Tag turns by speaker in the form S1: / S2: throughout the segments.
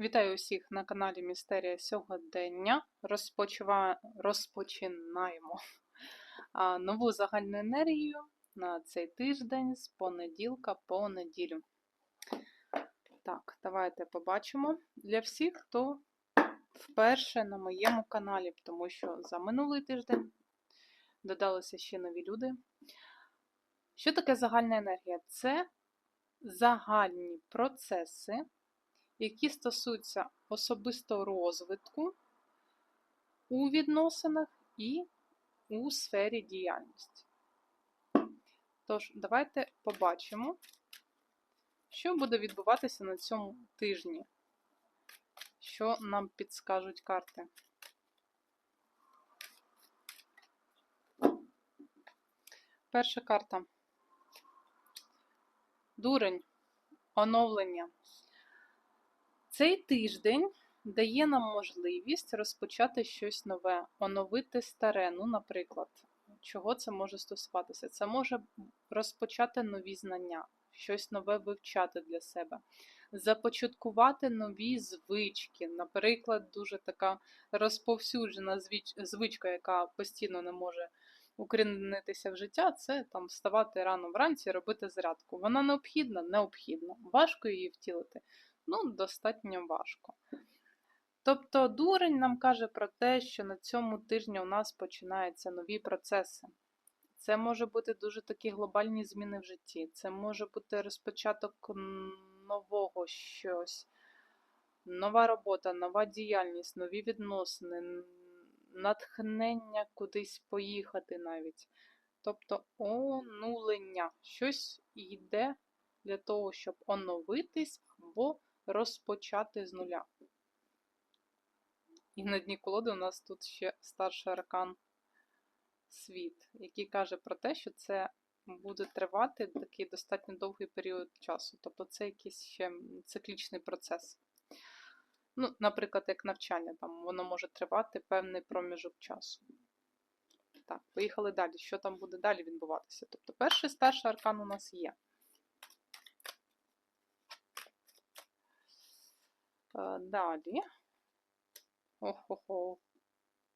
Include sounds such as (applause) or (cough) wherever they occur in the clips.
S1: Вітаю усіх на каналі Містерія Сьогодення. Розпочива... Розпочинаємо нову загальну енергію на цей тиждень з понеділка по неділю. Так, давайте побачимо для всіх, хто вперше на моєму каналі, тому що за минулий тиждень додалися ще нові люди. Що таке загальна енергія? Це загальні процеси які стосуються особистого розвитку у відносинах і у сфері діяльності. Тож, давайте побачимо, що буде відбуватися на цьому тижні, що нам підскажуть карти. Перша карта. Дурень. Оновлення. Цей тиждень дає нам можливість розпочати щось нове, оновити старе. Ну, наприклад, чого це може стосуватися? Це може розпочати нові знання, щось нове вивчати для себе, започаткувати нові звички. Наприклад, дуже така розповсюджена звичка, яка постійно не може укорінитися в життя, це там вставати рано вранці робити зарядку. Вона необхідна, необхідна. Важко її втілити ну, достатньо важко. Тобто дурень нам каже про те, що на цьому тижні у нас починаються нові процеси. Це може бути дуже такі глобальні зміни в житті, це може бути розпочаток нового щось, нова робота, нова діяльність, нові відносини, натхнення кудись поїхати навіть. Тобто онулення. Щось йде для того, щоб оновитись або розпочати з нуля. І на дні колоди у нас тут ще старший аркан світ, який каже про те, що це буде тривати такий достатньо довгий період часу. Тобто це якийсь ще циклічний процес. Ну, Наприклад, як навчання, там воно може тривати певний проміжок часу. Так, поїхали далі. Що там буде далі відбуватися? Тобто, перший старший аркан у нас є. Далі. Охо-хо.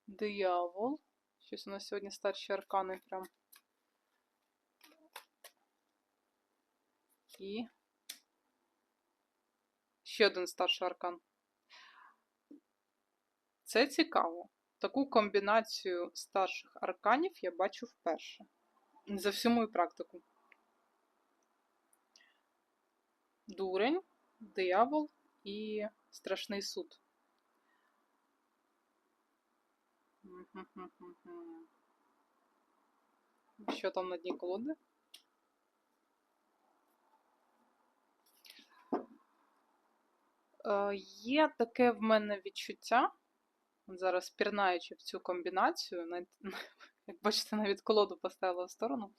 S1: Диявол. Щось у нас сьогодні старші аркани прям. І ще один старший аркан. Це цікаво. Таку комбінацію старших арканів я бачу вперше. За всю мою практику. Дурень, диявол і страшний суд. Що там на дні колоди? Є таке в мене відчуття, зараз пірнаючи в цю комбінацію, (laughs) як бачите, навіть колоду поставила в сторону.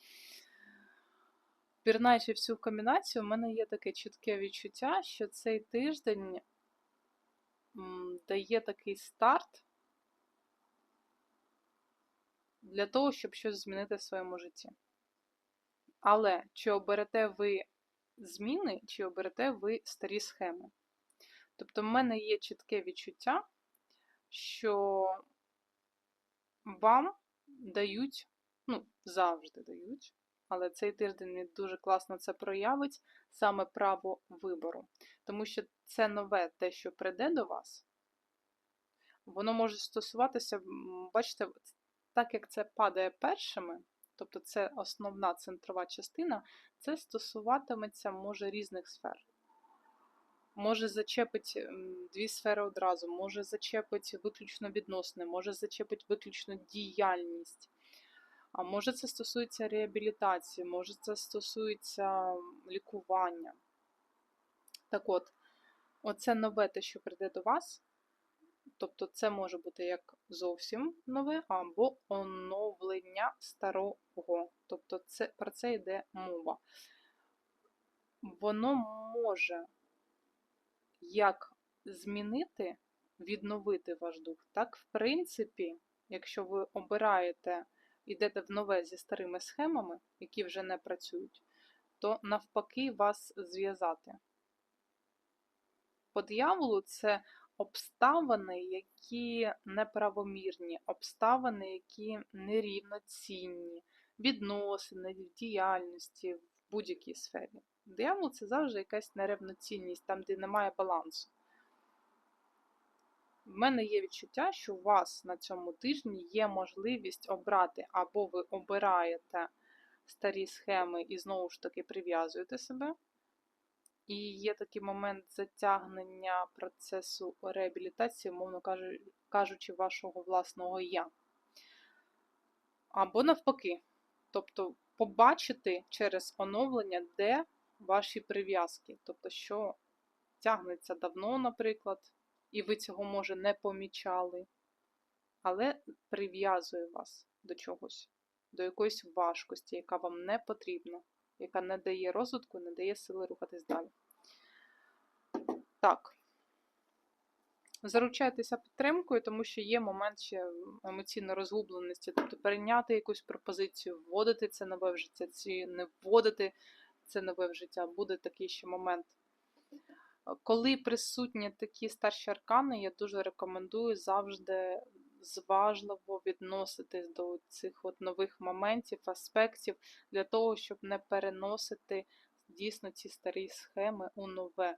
S1: Пірнаючи в цю комбінацію, в мене є таке чітке відчуття, що цей тиждень дає такий старт для того, щоб щось змінити в своєму житті. Але чи оберете ви зміни, чи оберете ви старі схеми? Тобто, в мене є чітке відчуття, що вам дають, ну, завжди дають, але цей тиждень він дуже класно це проявить, саме право вибору. Тому що це нове те, що прийде до вас, воно може стосуватися, бачите, так як це падає першими, тобто це основна центрова частина, це стосуватиметься може різних сфер. Може зачепить дві сфери одразу, може зачепить виключно відносини, може зачепить виключно діяльність. А може це стосується реабілітації, може це стосується лікування. Так от, оце нове те, що прийде до вас. Тобто це може бути як зовсім нове, або оновлення старого. Тобто це, про це йде мова. Воно може як змінити, відновити ваш дух, так, в принципі, якщо ви обираєте йдете в нове зі старими схемами, які вже не працюють, то навпаки вас зв'язати. по дияволу це обставини, які неправомірні, обставини, які нерівноцінні, відносини, в діяльності, в будь-якій сфері. Диявол це завжди якась нерівноцінність, там, де немає балансу. В мене є відчуття, що у вас на цьому тижні є можливість обрати, або ви обираєте старі схеми і знову ж таки прив'язуєте себе. І є такий момент затягнення процесу реабілітації, мовно кажучи, вашого власного я. Або навпаки. Тобто побачити через оновлення, де ваші прив'язки. Тобто, що тягнеться давно, наприклад, і ви цього, може, не помічали, але прив'язує вас до чогось, до якоїсь важкості, яка вам не потрібна, яка не дає розвитку, не дає сили рухатись далі. Так. Заручайтеся підтримкою, тому що є момент ще емоційної розгубленості, тобто перейняти якусь пропозицію, вводити це нове в життя, чи не вводити це нове в життя, буде такий ще момент. Коли присутні такі старші аркани, я дуже рекомендую завжди зважливо відноситись до цих от нових моментів, аспектів, для того, щоб не переносити дійсно ці старі схеми у нове.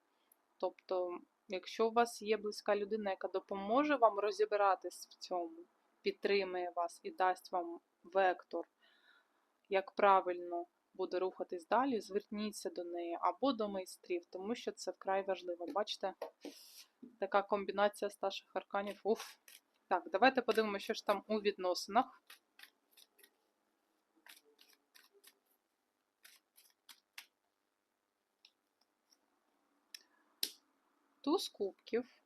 S1: Тобто, якщо у вас є близька людина, яка допоможе вам розібратись в цьому, підтримує вас і дасть вам вектор, як правильно буде рухатись далі, зверніться до неї або до майстрів, тому що це вкрай важливо. Бачите, така комбінація старших арканів. Уф. Так, давайте подивимося, що ж там у відносинах. Туз кубків.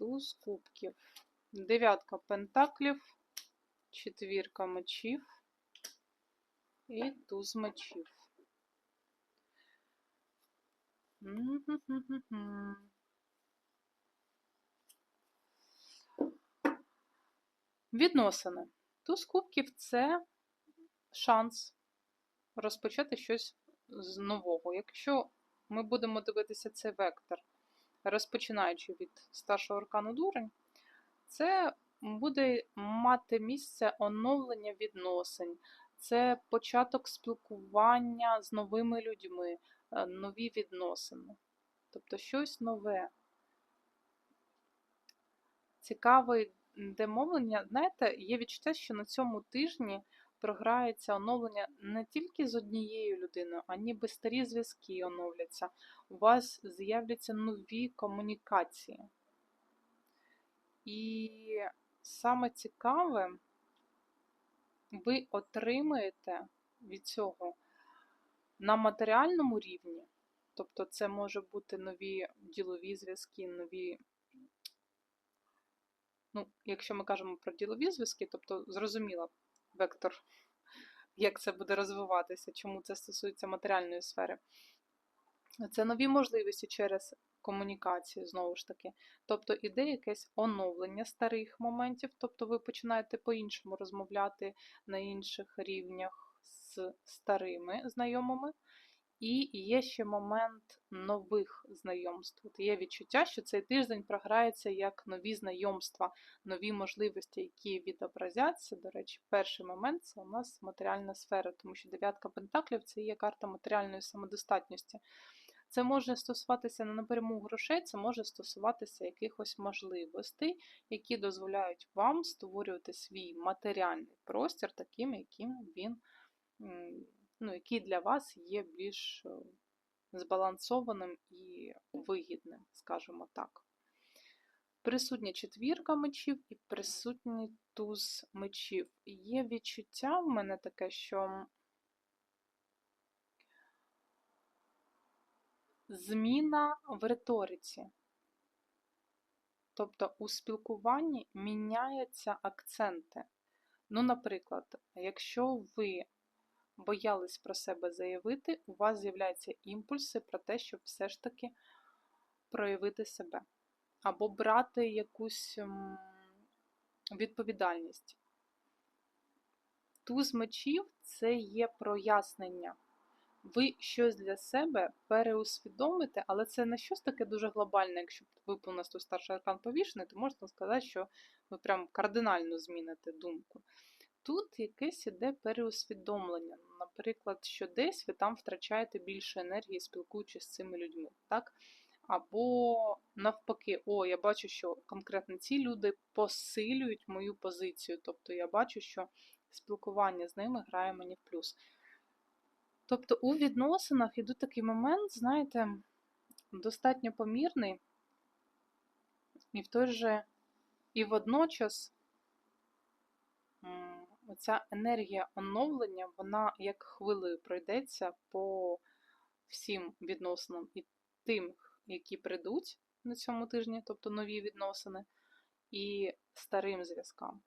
S1: Туз кубків. Дев'ятка пентаклів, четвірка мечів і туз мечів. Відносини. Туз кубків це шанс розпочати щось з нового. Якщо ми будемо дивитися цей вектор, розпочинаючи від старшого аркану дурень, це буде мати місце оновлення відносин, це початок спілкування з новими людьми, е, нові відносини. Тобто щось нове. Цікавий демовлення, знаєте, є відчуття, що на цьому тижні програється оновлення не тільки з однією людиною, а ніби старі зв'язки оновляться. У вас з'являться нові комунікації. І саме цікаве, ви отримаєте від цього на матеріальному рівні, тобто це може бути нові ділові зв'язки, нові Ну, якщо ми кажемо про ділові зв'язки, тобто зрозуміло вектор, як це буде розвиватися, чому це стосується матеріальної сфери. Це нові можливості через комунікацію, знову ж таки. Тобто іде якесь оновлення старих моментів, тобто ви починаєте по-іншому розмовляти на інших рівнях з старими знайомими. І є ще момент нових знайомств. От Є відчуття, що цей тиждень програється як нові знайомства, нові можливості, які відобразяться. До речі, перший момент це у нас матеріальна сфера, тому що дев'ятка пентаклів це є карта матеріальної самодостатності. Це може стосуватися не напряму грошей, це може стосуватися якихось можливостей, які дозволяють вам створювати свій матеріальний простір таким, яким він ну, який для вас є більш е, збалансованим і вигідним, скажімо так. Присутня четвірка мечів і присутній туз мечів. Є відчуття в мене таке, що зміна в риториці. Тобто у спілкуванні міняються акценти. Ну, наприклад, якщо ви боялись про себе заявити, у вас з'являються імпульси про те, щоб все ж таки проявити себе. або брати якусь м, відповідальність. Туз мечів це є прояснення. Ви щось для себе переусвідомите, але це не щось таке дуже глобальне. Якщо випав у старший аркан повішений, то можна сказати, що ви прям кардинально зміните думку. Тут якесь іде переусвідомлення. Наприклад, що десь ви там втрачаєте більше енергії, спілкуючись з цими людьми. так? Або навпаки, о, я бачу, що конкретно ці люди посилюють мою позицію. Тобто я бачу, що спілкування з ними грає мені в плюс. Тобто у відносинах іде такий момент, знаєте, достатньо помірний, і в той же, і водночас оця енергія оновлення, вона як хвилею пройдеться по всім відносинам і тим, які прийдуть на цьому тижні, тобто нові відносини, і старим зв'язкам.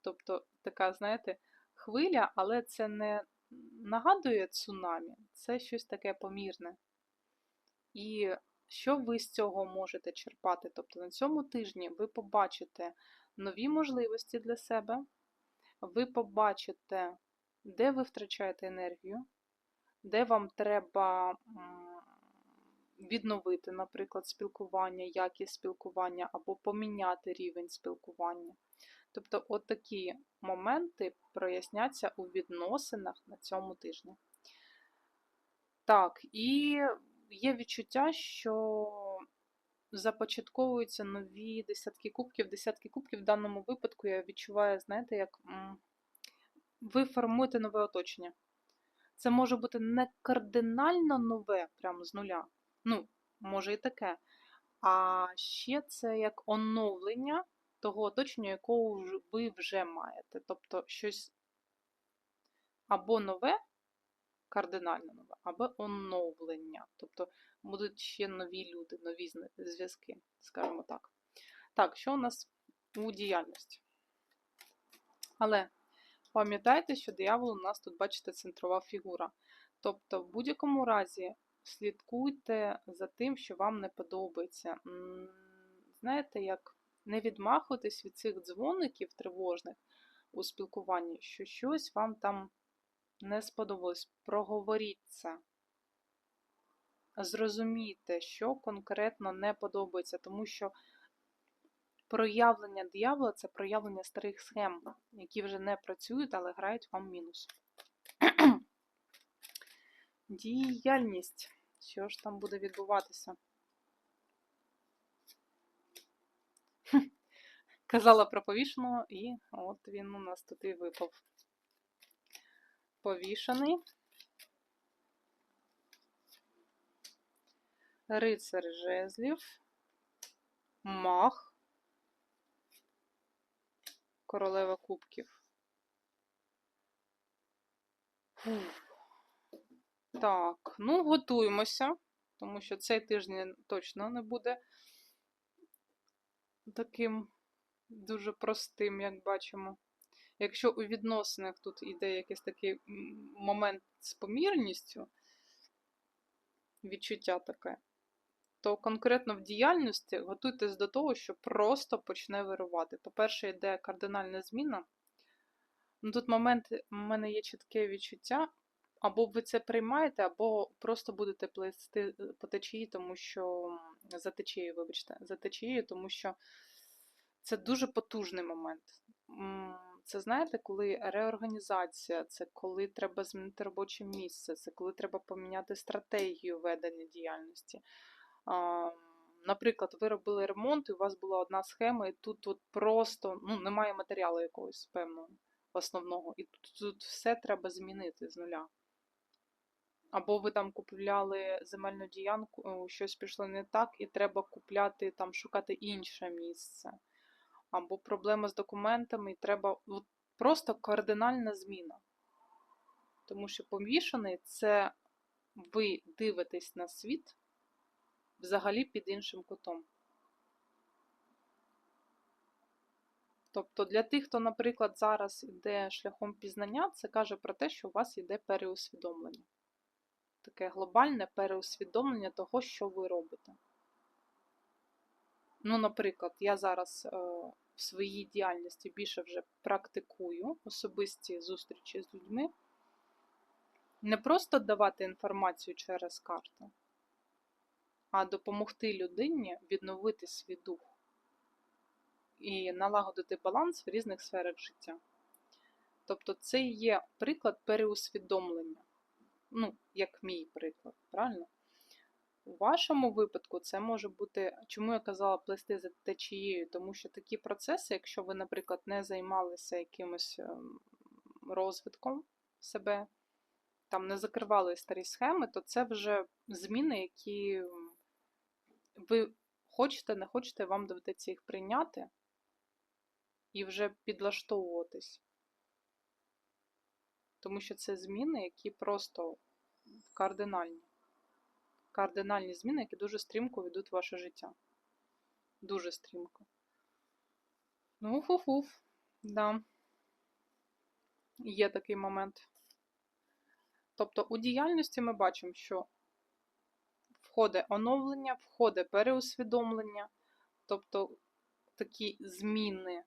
S1: Тобто така, знаєте, хвиля, але це не нагадує цунамі, це щось таке помірне. І що ви з цього можете черпати? Тобто на цьому тижні ви побачите нові можливості для себе, ви побачите, де ви втрачаєте енергію, де вам треба відновити, наприклад, спілкування, якість спілкування, або поміняти рівень спілкування. Тобто, от такі моменти проясняться у відносинах на цьому тижні. Так, і є відчуття, що започатковуються нові десятки кубків. Десятки кубків в даному випадку я відчуваю, знаєте, як ви формуєте нове оточення. Це може бути не кардинально нове, прямо з нуля. Ну, може і таке. А ще це як оновлення того оточення, якого ви вже маєте. Тобто щось або нове, кардинально нове, або оновлення. Тобто будуть ще нові люди, нові зв'язки, скажімо так. Так, що у нас у діяльності? Але пам'ятайте, що диявол у нас тут, бачите, центрова фігура. Тобто, в будь-якому разі слідкуйте за тим, що вам не подобається. Знаєте, як не відмахуйтесь від цих дзвоників тривожних у спілкуванні, що щось вам там не сподобалось. Проговоріть це. Зрозумійте, що конкретно не подобається, тому що проявлення диявола це проявлення старих схем, які вже не працюють, але грають вам мінус. (clears throat) Діяльність. Що ж там буде відбуватися? (laughs) Казала про повішеного, і от він у нас тут і випав. Повішений. Рицар жезлів. Мах. Королева кубків. Фух. Так, ну готуємося, тому що цей тиждень точно не буде таким дуже простим, як бачимо. Якщо у відносинах тут йде якийсь такий момент з помірністю, відчуття таке, то конкретно в діяльності готуйтесь до того, що просто почне вирувати. По-перше, йде кардинальна зміна. Ну, Тут момент, у мене є чітке відчуття, або ви це приймаєте, або просто будете плести е, по течії, тому що за течією, вибачте, за течією, тому що це дуже потужний момент. Це знаєте, коли реорганізація, це коли треба змінити робоче місце, це коли треба поміняти стратегію ведення діяльності. Наприклад, ви робили ремонт, і у вас була одна схема, і тут от просто ну, немає матеріалу якогось певного основного, і тут, тут все треба змінити з нуля. Або ви там купляли земельну ділянку, щось пішло не так, і треба купляти там, шукати інше місце. Або проблема з документами, і треба просто кардинальна зміна. Тому що помішаний це ви дивитесь на світ взагалі під іншим кутом. Тобто для тих, хто, наприклад, зараз йде шляхом пізнання, це каже про те, що у вас йде переусвідомлення. Таке глобальне переусвідомлення того, що ви робите. Ну, наприклад, я зараз е, в своїй діяльності більше вже практикую особисті зустрічі з людьми. Не просто давати інформацію через карти, а допомогти людині відновити свій дух і налагодити баланс в різних сферах життя. Тобто, це є приклад переусвідомлення. Ну, як мій приклад, правильно? У вашому випадку це може бути, чому я казала плести за течією, тому що такі процеси, якщо ви, наприклад, не займалися якимось ем, розвитком себе, там не закривали старі схеми, то це вже зміни, які ви хочете, не хочете, вам доведеться їх прийняти і вже підлаштовуватись. Тому що це зміни, які просто кардинальні. Кардинальні зміни, які дуже стрімко ведуть ваше життя. Дуже стрімко. Ну, фу-фуф, да. Є такий момент. Тобто у діяльності ми бачимо, що входить оновлення, входить переусвідомлення, тобто такі зміни.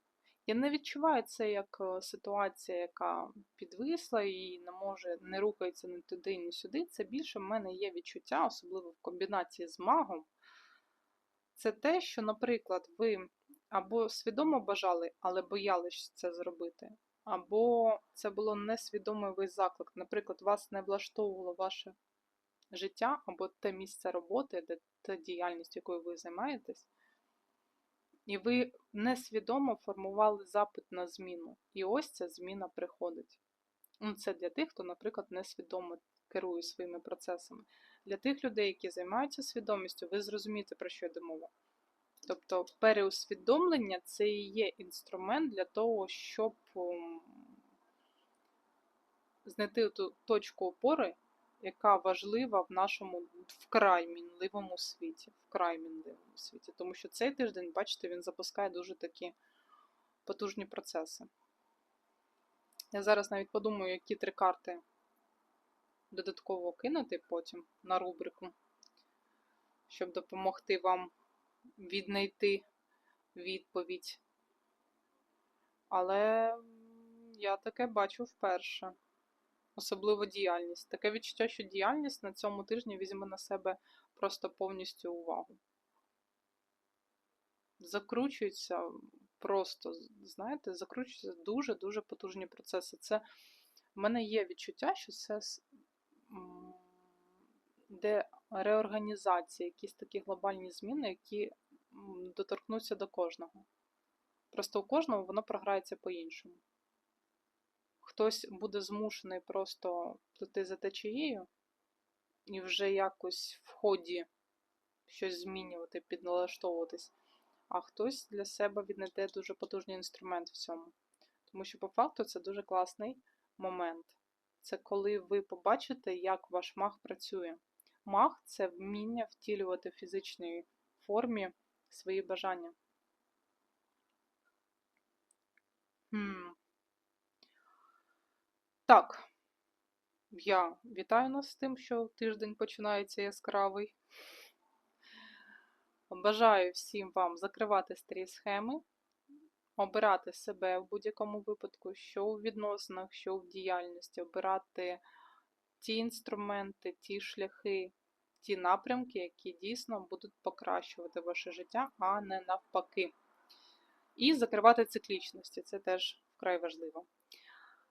S1: Я не відчуваю це як е, ситуація, яка підвисла і не може, не рухається ні туди, ні сюди. Це більше в мене є відчуття, особливо в комбінації з магом. Це те, що, наприклад, ви або свідомо бажали, але боялись це зробити, або це було несвідомий ви заклик. Наприклад, вас не влаштовувало ваше життя або те місце роботи, де та діяльність, якою ви займаєтесь. І ви несвідомо формували запит на зміну. І ось ця зміна приходить. Ну, Це для тих, хто, наприклад, несвідомо керує своїми процесами. Для тих людей, які займаються свідомістю, ви зрозумієте, про що йде мова. Тобто переусвідомлення це і є інструмент для того, щоб знайти ту точку опори, яка важлива в нашому вкрай мінливому світі. Вкрай мінливому світі. Тому що цей тиждень, бачите, він запускає дуже такі потужні процеси. Я зараз навіть подумаю, які три карти додатково кинути потім на рубрику, щоб допомогти вам віднайти відповідь. Але я таке бачу вперше особливо діяльність. Таке відчуття, що діяльність на цьому тижні візьме на себе просто повністю увагу. Закручуються просто, знаєте, закручуються дуже-дуже потужні процеси. Це в мене є відчуття, що це де реорганізація, якісь такі глобальні зміни, які доторкнуться до кожного. Просто у кожного воно програється по-іншому хтось буде змушений просто плити за течією і вже якось в ході щось змінювати, підналаштовуватись, а хтось для себе віднайде дуже потужний інструмент в цьому. Тому що, по факту, це дуже класний момент. Це коли ви побачите, як ваш маг працює. Маг це вміння втілювати в фізичній формі свої бажання. Хм. Так, я вітаю нас з тим, що тиждень починається яскравий. Бажаю всім вам закривати старі схеми, обирати себе в будь-якому випадку, що у відносинах, що в діяльності, обирати ті інструменти, ті шляхи, ті напрямки, які дійсно будуть покращувати ваше життя, а не навпаки. І закривати циклічності це теж вкрай важливо.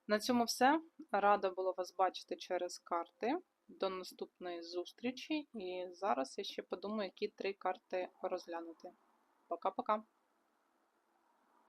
S1: На цьому все. Рада була вас бачити через карти. До наступної зустрічі. І зараз я ще подумаю, які три карти розглянути. Пока-пока!